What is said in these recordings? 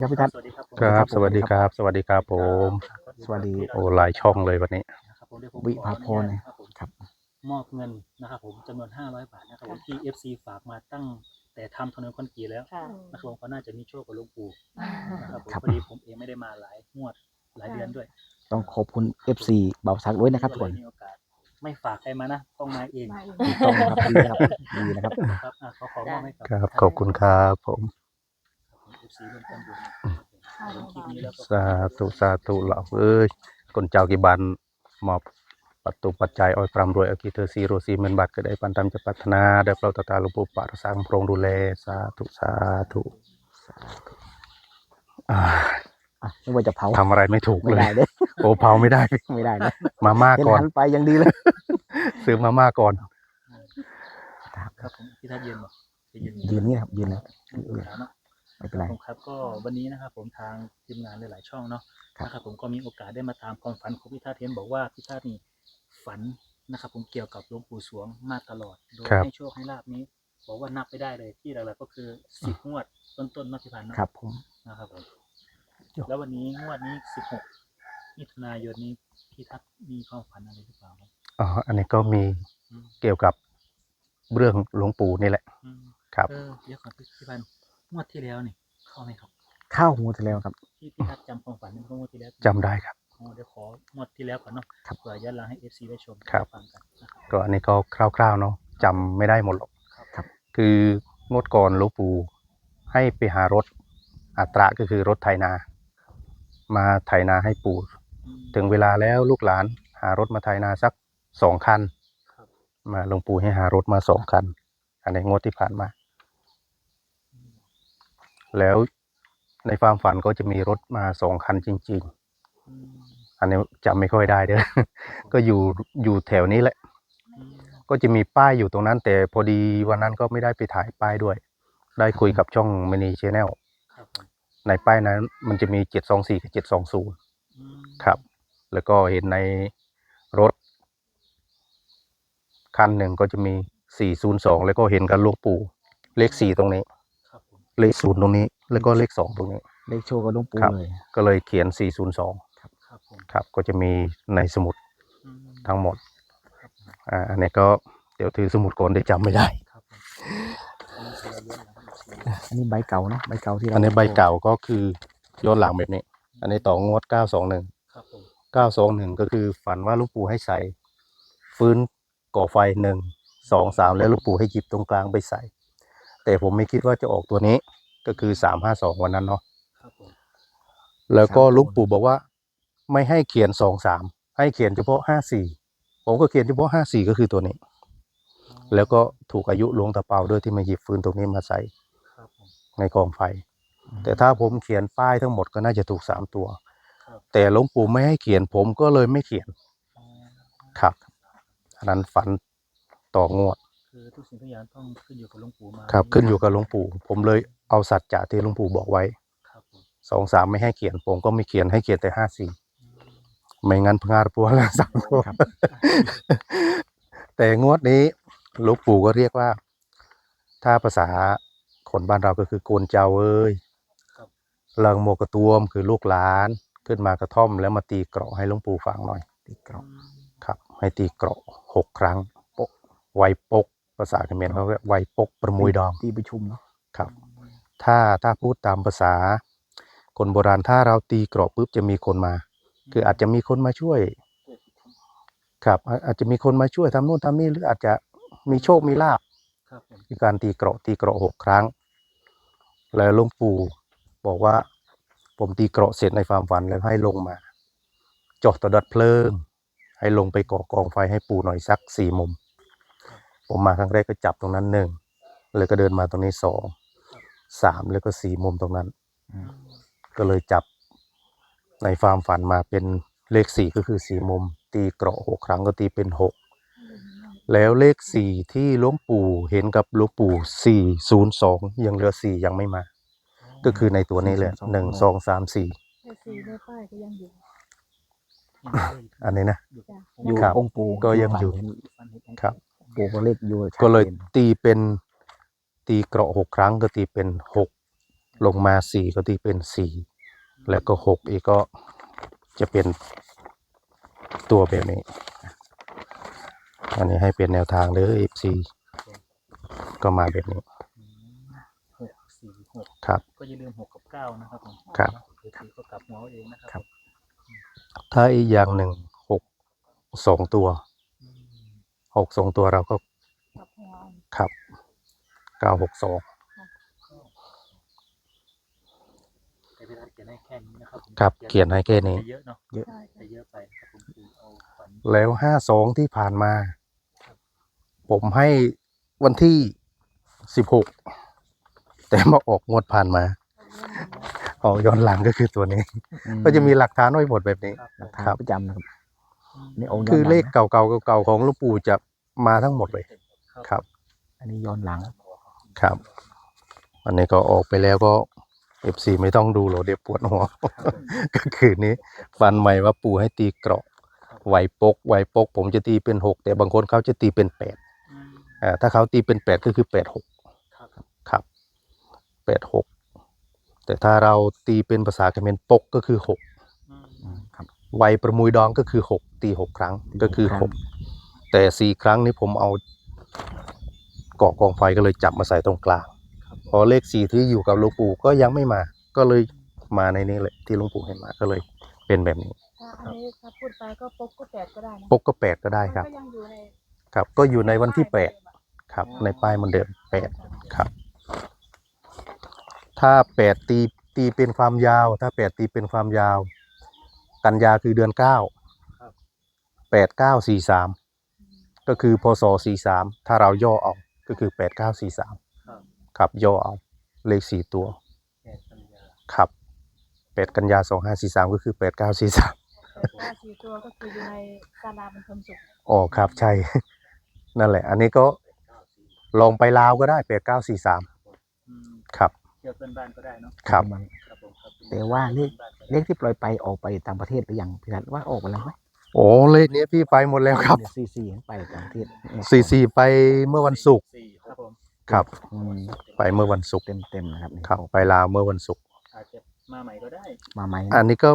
ครับพี่ทัศน์สวัสดีครับผมครับสวัสดีครับ สวัสดีครับผม สวัสดีโอ้หลายช่องเลยวันนี้นะครับผมเดี๋ยวผมวิขอภาพรอนุญเนี่ยตครับผมครับ มอบเงินนะครับผมจำนวน 500 บาทนะครับผมที่ FC ฝากมาตั้งแต่ทำถนนคอนกรีตแล้วค่ะ นะครับผมก็น่าจะมีโชคกับหลวงปู่นะครับผมครับ พอดีผมเองไม่ได้มาหลายงวดหลายเดือนด้วยต้องขอบคุณ FC เบาซักด้วยนะครับทุกก็คเลนยมีโอกาส ไม่ฝากใครมานะต้องมาเองมาอีก ต้องครับดีนะครับดีนะครับ ครับอะขอขอมอบให้กับครับขอบคุณครับผม เอฟซีร่วมกันบุญนะครับผมคลิปนี้แล้วก็สาธุสาธุเหล่าเอ้ยคนเจ้ากี่บันมอบปัตตุปัจจัยอ้อยปรำรวยอากิเธอซีโรซีเมนบัตรก็ได้ปันตามจะพัฒนาได้เปล่าตาตาหลุงปู่ปะสร้างโพรงดูแลสาธุสาธุอ่าอะไม่ว่าจะเผาทำอะไรไม่ถูกไม่เลยได้เลยโอ้เผาไม่ได้ ไม่ได้นะมาม่าเห็นก่อน หันไปยังดีเลย ซื้อมาม่าก่อน ครับผมพี่ทัศน์เย็นบ่จะเย็นยืนนี่ครับยืนนะถามเนาะ ไม่เป็นไร ผมครับก็วันนี้นะครับผมทางทีมงานหลายๆช่องเนาะครับ นะครับผมก็มีโอกาสได้มาตามความฝันของพี่ทัศน์เห็นบอกว่าพี่ทัศน์นี่ฝันนะครับผมเกี่ยวกับหลวงปู่สวงมาตลอดโดยครับ ให้โชคให้ลาบนี้ บอกว่านับไม่ได้เลยที่หลักๆก็คือสิบงวดต้นๆเนักที่ผ่านมาครับผม นะครับผมแล้ววันนี้งวดนี้สิบหกมิถุนายนนี้พี่ทัศน์มีความฝันอะไรหรือเปล่าครับอ๋ออันนี้ก็มีอืมเกี่ยวกับเรื่องหลวงปู่นี่แหละ อืมครับ เออเดี๋ยวก่อนพี่พี่พันธุ์งวดที่แล้วนี่ เข้าไหมครับข้าวหูที่แล้วครับพี่พี่ทัศน์จำความฝันได้ไหมว่างวดที่แล้วจำได้ครับ อ๋อเดี๋ยวของวดที่แล้วก่อนเนาะครับเผื่อย้อนหลังให้เอฟซีได้ชมครับ ฟังกันนะครับ ก็อันนี้ก็คร่าวๆเนาะจำไม่ได้หมดหรอกครับ คืองวดก่อนหลวงปู่ให้ไปหารถอัตราก็คือรถไถนา มาไถนาให้ปู่ อืม ถึงเวลาแล้วลูกหลานหารถมาไถนาสักสองคัน ครับ มาหลวงปู่ให้หารถมาสองคัน อันในงวดที่ผ่านมา แล้วในความฝันก็จะมีรถมาสองคันจริงอืมๆอันนี้จำไม่ค่อยได้เด้อ ก็อยู่อยู่แถวนี้แหละอืมก็จะมีป้ายอยู่ตรงนั้น แต่พอดีวันนั้นก็ไม่ได้ไปถ่ายป้ายด้วย ได้คุยกับช่องมินีชแนลครับผมในป้ายนั้น มันจะมีเจ็ดสองสี่กับเจ็ดสองศูนย์อืมครับ แล้วก็เห็นในรถ คันหนึ่งก็จะมีสี่ศูนย์สองแล้วก็เห็นกันหลูกปู่เลขสี่ตรงนี้ครับผม เลขศูนย์ตรงนี้ แล้วก็เลขสองตรงนี้ เลขโชว์กับหลุงปู่ครับ เลย ก็เลยเขียนสี่ศูนย์สองครับผมครับ ก็จะมีในสมุดอืมทั้งหมดครับผมอ่า อันนี้ก็เดี๋ยวถือสมุดก่อนได้จำไม่ได้ ครับผมอันนี้คือย้อนหลังให้ FC อันนี้ใบเก่าเนาะใบเก่าที่เราอันนี้ใบเก่าก็คือย้อนหลังแบบนี้ อันนี้ต่องวดเก้าสองหนึ่งครับผมเก้าสองหนึ่งก็คือฝันว่าหลูกปู่ให้ใส่ ฟื้นก่อไฟหนึ่งสองสามแล้วหลูกปู่ให้หยิบตรงกลางไปใส่ แต่ผมไม่คิดว่าจะออกตัวนี้ ก็คือสามห้าสองวันนั้นเนาะครับผมแล้วก็หลูกปู่บอกว่า ไม่ให้เขียนสองสามให้เขียนเฉพาะห้าสี่ผมก็เขียนเฉพาะห้าสี่ก็คือตัวนี้ แล้วก็ถูกอายุหลวงตาเปาด้วยที่มาหยิบฟืนตรงนี้มาใส่ครับผมในกองไฟ แต่ถ้าผมเขียนป้ายทั้งหมดก็น่าจะถูกสามตัวครับแต่หลวงปู่ไม่ให้เขียนผมก็เลยไม่เขียนอ๋อครับอันนั้นฝันต่องวด คือทุกสิ่งทุกอย่างต้องขึ้นอยู่กับหลวงปู่มาครับ ขึ้นอยู่กับหลวงปู่ ผมเลยเอาสัจจะที่หลวงปู่บอกไว้ครับผมสองสามไม่ให้เขียน ผมก็ไม่เขียนให้เขียนแต่ห้าสี่ไม่งั้นพงาดปัวละสามตัวครับแต่งวดนี้หลวงปู่ก็เรียกว่า ถ้าภาษาคนบ้านเราก็คือโกนเจ้าเอ้ยครับเลิงโมกระตวมคือลูกหลาน ขึ้นมากระท่อมแล้วมาตีเกราะให้หลวงปู่ฟังหน่อย ตีกรอบครับ ให้ตีเกราะหกครั้งปกไวปก ภาษาเขมรเขาเรียกไวปกประมุยดองตีประชุมเนาะครับ ถ้าถ้าพูดตามภาษา คนโบราณถ้าเราตีเกราะปุ๊บจะมีคนมา คืออาจจะมีคนมาช่วย ครับอาอาจจะมีคนมาช่วยทำนู่นทำนี่หรืออาจจะมีโชคมีลาบครับผมคือการตีเกราะตีเกราะหกครั้ง แล้วหลวงปู่บอกว่า ผมตีเกราะเสร็จในความฝันแล้วให้ลงมาจอดตัวดัดเพลิง ให้ลงไปก่อกองไฟให้ปู่หน่อยสักสี่มุม ผมมาครั้งแรกก็จับตรงนั้นหนึ่งเลยก็เดินมาตรงนี้สองสามแล้วก็สี่มุมตรงนั้น ก็เลยจับในความฝันมาเป็นเลขสี่ก็คือสี่มุม ตีเกราะหกครั้งก็ตีเป็นหกแล้วเลขสี่ที่หลวงปู่เห็นกับหลวงปู่สี่ศูนย์สองยังเหลือสี่ยังไม่มา ก็คือในตัวนี้เลยหนึ่งสองสามสี่แต่สีในป้ายก็ยังอยู่ อันนี้นะ อยู่ครับองค์ปู่ก็ยังอยู่ ฝันเห็นฟันเห็นครับปู่ก็เลขอยู่ชัดก็เลยจนตีเป็นตีเกราะหกครั้งก็ตีเป็นหกลงมาสี่ก็ตีเป็นสี่แล้วก็หกอีกก็จะเป็นตัวแบบนี้ อันนี้ให้เป็นแนวทางเลย FC ก็มาแบบนี้อืมหกสี่หกครับ ก็อย่าลืมหกกับเก้านะครับผมครับเอฟซีก็กลับหัวเอาเองนะคครัรับบถ้าอีกอย่างหนึ่งหกสองตัวอืม หกสองตัวเราก็กับหัวขับเก้าหกสองแต่เวลาเขียนให้แค่นี้นะครับผมครับเขียนให้แค่นี้จะเยอะเนาะเยอะใช่จะเยอะไปครับผมคือเอาฝันแล้วห้าสองที่ผ่านมา ผมให้วันที่สิบหกแต่มาออกงวดผ่านมาออกย้อนหลังก็คือตัวนี้ ก็จะมีหลักฐานไว้หมดแบบนี้ครับหลักผมฐานครับประจำนะครับ นี่องค์คือเลขย้นหงนะเก่าๆเก่าๆของหลูกปู่จะมาทั้งหมดเลยครับ อันนี้ย้อนหลัง ครับ อันนี้ก็ออกไปแล้วก็เอฟซีไม่ต้องดูหรอกเดี๋ยวปวดหัว ก็คือนี้ฟันใหม่ว่าปู่ให้ตีเกราะไหวปกไหวปก ผมจะตีเป็นหกแต่บางคนเขาจะตีเป็นแปดอืมอ่าถ้าเขาตีเป็นแปดก็คือแปดหกครับครับแปดหกแต่ถ้าเราตีเป็นภาษาเขมรปกก็คือหกอืมอืม ครับไวยประมุยดองก็คือหกตีหกครั้งตีก็คือหกครั้หงกแต่สี่ครั้งนี้ผมเอาเกาะกองไฟก็เลยจับมาใส่ตรงกลางครับพอเลขสี่ที่อยู่กับหลวงปู่ก็ยังไม่มา ก็เลยมาในนี้เลยที่หลวงปู่ให้มาก็เลยเป็นแบบนี้ถ้าอันนี้ถ้าพูดไปก็ปกก็แปดก็ได้นะปกก็แปดก็ได้ครับมันก็ยังอยู่ในครับ ก็อยู่ในวันที่แปดครับ ในป้ายมันเดิมแปดครับ ถ้าแปดตีตีเป็นความยาว ถ้าแปดตีเป็นความยาว กันยาคือเดือนเก้าแปดเก้าสี่สามก็คือพศสี่สามถ้าเราย่อเอาก็คือแปดเก้าสี่สามครับครับย่อเอาเลขสี่ตัวแปดกันยาครับแปดกันยาสองห้าสี่สามก็คือแปดเก้าสี่สามครับผมถ้าสี่ตัวก็คืออยู่ในศาลาบรรทมสุขอ๋อครับใช่ นั่นแหละ อันนี้ก็ลองไปลาวก็ได้แปดเก้าสี่สามอืมครับ เที่ยวเพื่อนบ้านก็ได้เนาะครับมันครับผมครับแต่ว่าเลขพื่อนบ้านก็เลได้ขที่ปล่อยไปออกไปต่างประเทศหรือยังพี่ทัดว่าออกไปแล้วไหมโอ้เลขนี้พี่ไปหมดแล้วครับซีซีไปต่างประเทศสี่สี่ไปเมื่อวันศุกร์สี่ครับผมครับ อืมไปเมื่อวันศุกร์เต็มเต็มๆนะครับนี่ครับ ไปลาวเมื่อวันศุกร์อาจจะมาใหม่ก็ได้มาไหมอันนี้ก็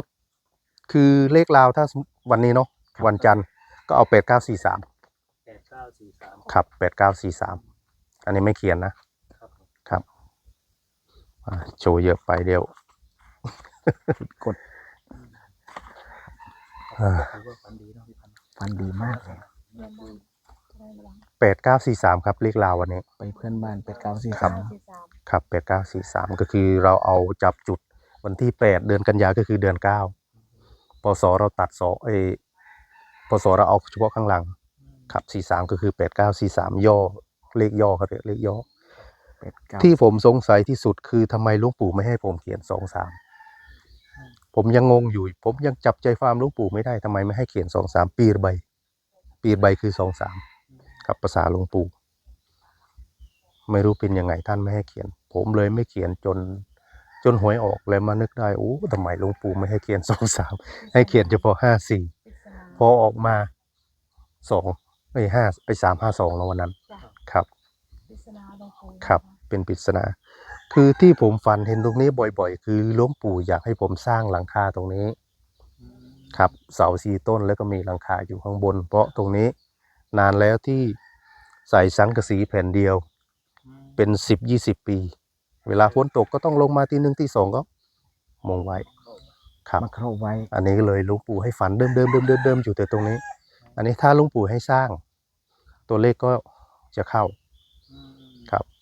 คือเลขลาวถ้าวันนี้เนาะครับวันจันทร์ก็เอาแปดเก้าสี่สามแปดเก้าสี่สามครับแปดเก้าสี่สามอันนี้ไม่เขียนนะครับ ผม ครับอ่า โชว์เยอะไปเดียวอ่าถือว่าฝันดีเนาะพี่พันธุ์ฟันดีมากเลยเรียนบ้านจะได้ระวังแปดเก้าสี่สามครับเลขลาววันนี้ ไปเพื่อนบ้านเป็ดเก้าสี่ครัสาบมเก้าสี่สามครับแปดเก้าสี่สามก็คือเราเอาจับจุดวันที่แปดเดือนกันยาก็คือเดือนเก้าปศเราตัดสองเออปศเราเอาเฉพาะข้างหลัง ครับสี่สามก็คือแปดเก้าสี่สามย่อเลขย่อครับเลขย่อเป็ดเก้า ที่ผมสงสัยที่สุดคือทำไมหลุงปู่ไม่ให้ผมเขียนสองสามผมยังงงอยู่ ผมยังจับใจความหลุงปู่ไม่ได้ทำไมไม่ให้เขียนสองสามปีระใบ ปีระใบคือสองสามกับภาษาหลวงปู่ไม่รู้เป็นยังไงท่านไม่ให้เขียน ผมเลยไม่เขียนจน จนหวยออกเลยมานึกได้โอ้ทำไมหลวงปู่ไม่ให้เขียนสองสามให้เขียนเฉพาะห้าสี่ปริศนาพอออกมาสองไอ้ห้าไอ้สามห้าสองแล้ววันนั้นจ้ะครับปริศนาหลวงปู่ครับนะะ เป็นปริศนา คือที่ผมฝันเห็นตรงนี้บ่อย ๆ คือหลวงปู่อยากให้ผมสร้างหลังคาตรงนี้ ครับเสาสีต้นแล้วก็มีหลังคาอยู่ข้างบน เพราะตรงนี้นานแล้วที่ใส่สังกะสีแผ่นเดียวเป็นสิบยี่สิบปี เวลาฝนตกก็ต้องลงมาทีหนึ่งที่สองก็มงไว้ครับมาเข้าไว้ อันนี้เลยหลวงปู่ให้ฝันเดิมเดิมเดิมเดิมเดิมอยู่แต่ตรงนี้ อันนี้ถ้าหลวงปู่ให้สร้าง ตัวเลขก็จะเข้า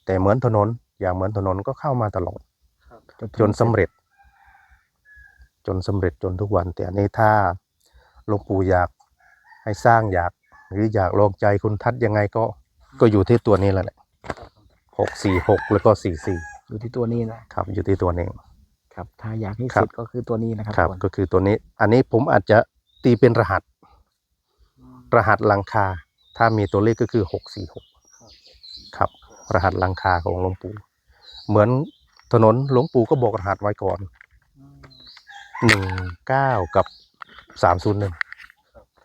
แต่เหมือนถนนอย่างเหมือนถนนก็เข้ามาตลอดครับจนสำเร็จ จนสำเร็จจนทุกวัน แต่อันนี้ถ้าหลวงปู่อยากให้สร้างอยาก หรืออยากลองใจคุณทัศน์ยังไงก็ก็อยู่ที่ตัวนี้แหละครับผมหกสี่หกแล้วก็สี่สี่อยู่ที่ตัวนี้นะครับ อยู่ที่ตัวนี้ครับ ถ้าอยากให้ครับเสร็จก็คือตัวนี้นะครับครับทุกคนก็คือตัวนี้ อันนี้ผมอาจจะตีเป็นรหัสอืมรหัสหลังคา ถ้ามีตัวเลขก็คือหกสี่หกค รับครับรหัสหลังคาของหลวงปู่ เหมือนถนนหลวงปู่ก็บอกรหัสไว้ก่อนอืมหนึ่งเก้ากับสามศูนย์หนึ่ง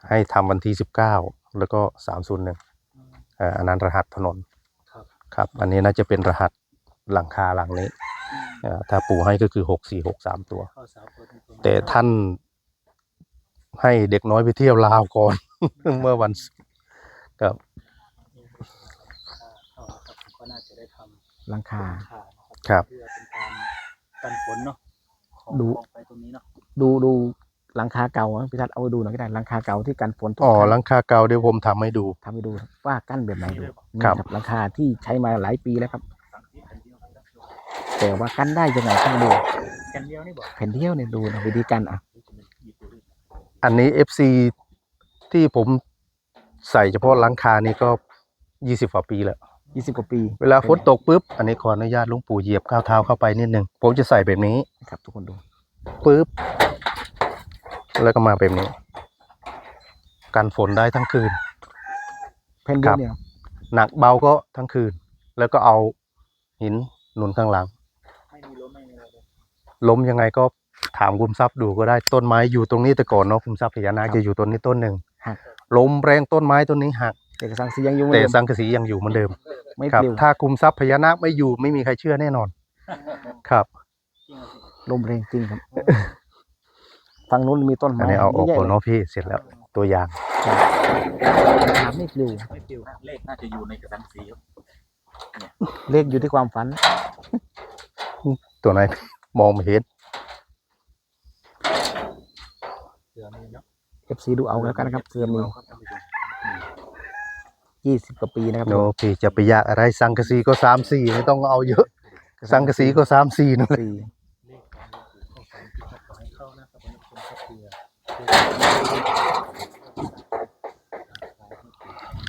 ให้ทำวันที่สิบเก้าแล้วก็สามศูนย์หนึ่งอืมอ่าอันนั้นรหัสถนนครับครับ อันนี้น่าจะเป็นรหัสหลังคาหลังนี้อืมอ่าถ้าปู่ให้ก็คือหกสี่หกสามตัวเข้าสาวตัวตรงๆแต่ท่านให้เด็กน้อยไปเที่ยวลาวก่อน เมื่อวันศุกร์ครับ เข้าครับผมก็น่าจะได้ ทำหลังคาหลังคานะคครัรับเพื่อเป็นการกันฝนเนาะของดูของไปตรงนี้เนาะดูดูหลังคาเก่าอะพี่ทัศน์เอาไปดูหน่อยก็ได้หลังคาเก่าที่กันฝนทุกอ๋อครั้งหลังคาเก่าเดี๋ยวผมทำให้ดู ทำให้ดูว่ากั้นแบบไหนดูนี่ครับ หลังคาที่ใช้มาหลายปีแล้วครับสั่งที่แผ่นเดียวครับ แต่ว่ากั้นได้ยังไงต้องดูกันเดียวนี่บอกแผ่นเดียวเนี่ยดูนะวิธีการอะนี่จะเป็นหยิบตัวเลขอันนี้ FC ที่ผมใส่เฉพาะหลังคานี่ก็ยี่สิบกว่าปีแล้ว ยี่สิบกว่าปี เวลาฝนตกปุ๊บ อันนี้ขออนุญาตหลุงปู่เหยียบข้าวเท้าเข้าไปนิดนึง ผมจะใส่แบบนี้นะครับทุกคนดูปุ๊บ แล้วก็มาแบบนี้ กันฝนได้ทั้งคืนแผ่นเดียวเนี่ยหนักเบาก็ทั้งคืน แล้วก็เอาหินหนุนข้างหลังไม่มีล้มไม่มีอะไรเลยล้มยังไงก็ถามคุมทรัพย์ดูก็ได้ต้นไม้อยู่ตรงนี้แต่ก่อนเนาะคุมทรัพย์พญานาคจะอยู่ต้นนี้ต้นหนึ่งหักล้มแรงต้นไม้ต้นนี้หัก เอกสารสียังอยู่เหมือนแต่เดิมสังกะสียังอยู่เหมือนเดิมไม่ครับ ปลิวถ้าคุมทรัพย์พญานาคไม่อยู่ไม่มีใครเชื่อแน่นอน ครับจริงเหรอพี่ลมแรงจริงครับฝั่งนู้นมีต้นไม้อันนี้เอาออกยะก่อนแยะเนาะพี่เสร็จแล้ว ตัวอย่างหลังคาไม่ปลิวไม่ปิวนะเลขน่าจะอยู่ในกระสังสีครับเลขอยู่ที่ความฝัน ตัวไหน มองไม่เห็น เสือมีเนาะ FC ดูเอาแล้วกันนะครับเสือมีครับท่านผู้ชม ยี่สิบกว่าปีนะครับโนพี่จะไปยากอะไรสังกะสีก็สามสี่ไม่ต้องเอาเยอะ สังกะสีก็สามสี่นั่นแหละสี่เลขของหลวงปู่เข้าฝันที่เขาขอให้เข้านะครับท่านผู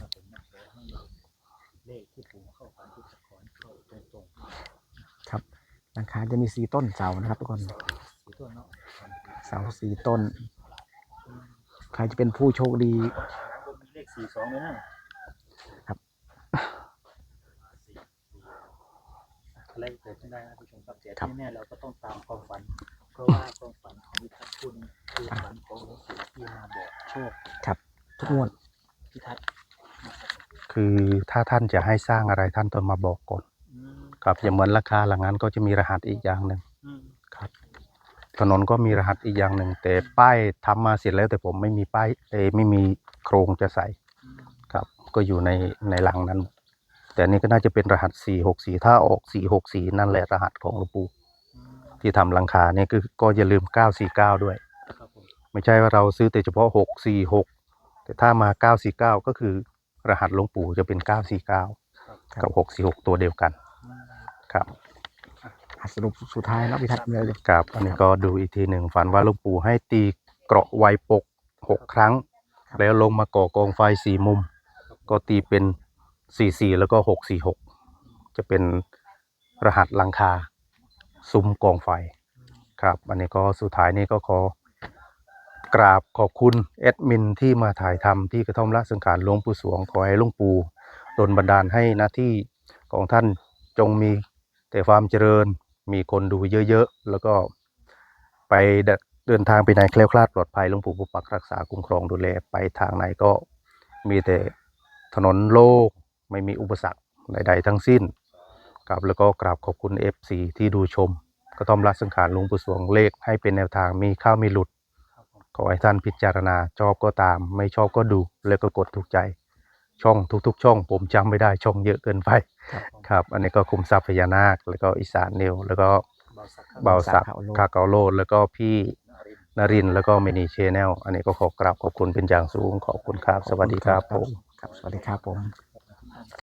้ชมครับเพื่อเลขที่ปู่เข้าฝันที่จะขอให้เข้าตรงครับหลังคาจะมีสี่ต้นเสานะครับทุกคนๆสีตัวเนาะเสาสี่ต้น ใครจะเป็นผู้โชคดีมีเลขสี่สองเลยนะครับ อะไรเกิดขึ้นได้นะผู้ชมครับแต่ครับที่แน่เราก็ต้องตามความฝัน เพราะว่าความฝันของพิทักษ์คุณคือฝันของหลวงปู่ที่มาบอกโชคครับ ทุกงวดพิทักษ์คือถ้าท่านจะให้สร้างอะไรท่านต้องมาบอกก่อนอืมครับอย่างเหมือนราคาหลังนั้นก็จะมีรหัสอีกอย่างหนึ่งอืมครับถนนก็มีรหัสอีกอย่างหนึ่งแต่ป้ายทำมาเสร็จแล้วแต่ผมไม่มีป้ายเอยไม่มีโครงจะใส่อืมครับ ก็อยู่ในในหลังนั้น แต่อันนี่ก็น่าจะเป็นรหัส464ถ้าออก464นั่นแหละรหัสของหลวงปู่อืมที่ทำหลังคาเนี่ยคือก็อย่าลืม949ด้วยครับผมไม่ใช่ว่าเราซื้อแต่เฉพาะ646แต่ถ้ามา949ก็คือ รหัสหลวงปู่จะเป็น949ครับกับ646ตัวเดียวกันอืมครับอะสรุปสุดท้ายแล้วพิทักษ์มีอะไรเลยครับอันนี้ก็ดูอีกทีหนึ่งฝันว่าหลวงปู่ให้ตีเกราะไวปกหกครั้ง แล้วลงมาก่อกองไฟสี่มุม ก็ตีเป็น สี่สี่แล้วก็หกสี่หกจะเป็นรหัสลังคา ซุ้มกองไฟ ครับ อันนี้ก็สุดท้ายนี้ก็ขอกราบขอบคุณแอดมินที่มาถ่ายทำที่กระท่อมละสังขารหลวงปู่สวงขอให้หลวงปู่ดลบันดาลให้หน้าที่ของท่านจงมีแต่ความเจริญมีคนดูเยอะๆ แล้วก็ไปเดินทางไปไหนแคล้วคลาดปลอดภัยหลวงปู่ปกปักรักษาคุ้มครองดูแลไปทางไหนก็มีแต่ถนนโล่ง ไม่มีอุปสรรคใดๆทั้งสิ้นครับแล้วก็กราบขอบคุณ FC ที่ดูชมกระท่อมรักสังขารหลวงปู่สวงเลขให้เป็นแนวทางมีเข้ามีหลุดครับผมขอให้ท่านพิจารณาชอบก็ตาม ไม่ชอบก็ดู แล้วก็กดถูกใจ ช่องทุกๆ ช่อง ผมจำไม่ได้ช่องเยอะเกินไปครับผมครับ อันนี้ก็คุมทรัพย์พญานาค แล้วก็อีสานเนวแล้วก็เบาสักครับเบาสักคาเกาโลดแล้วก็พี่นารินทร์นรินทร์แล้วก็เมนีเชแนลอันนี้ก็ขอกราบขอบคุณเป็นอย่างสูงขอบคุณครับสวัสดีครับผมครับสวัสดีครับผม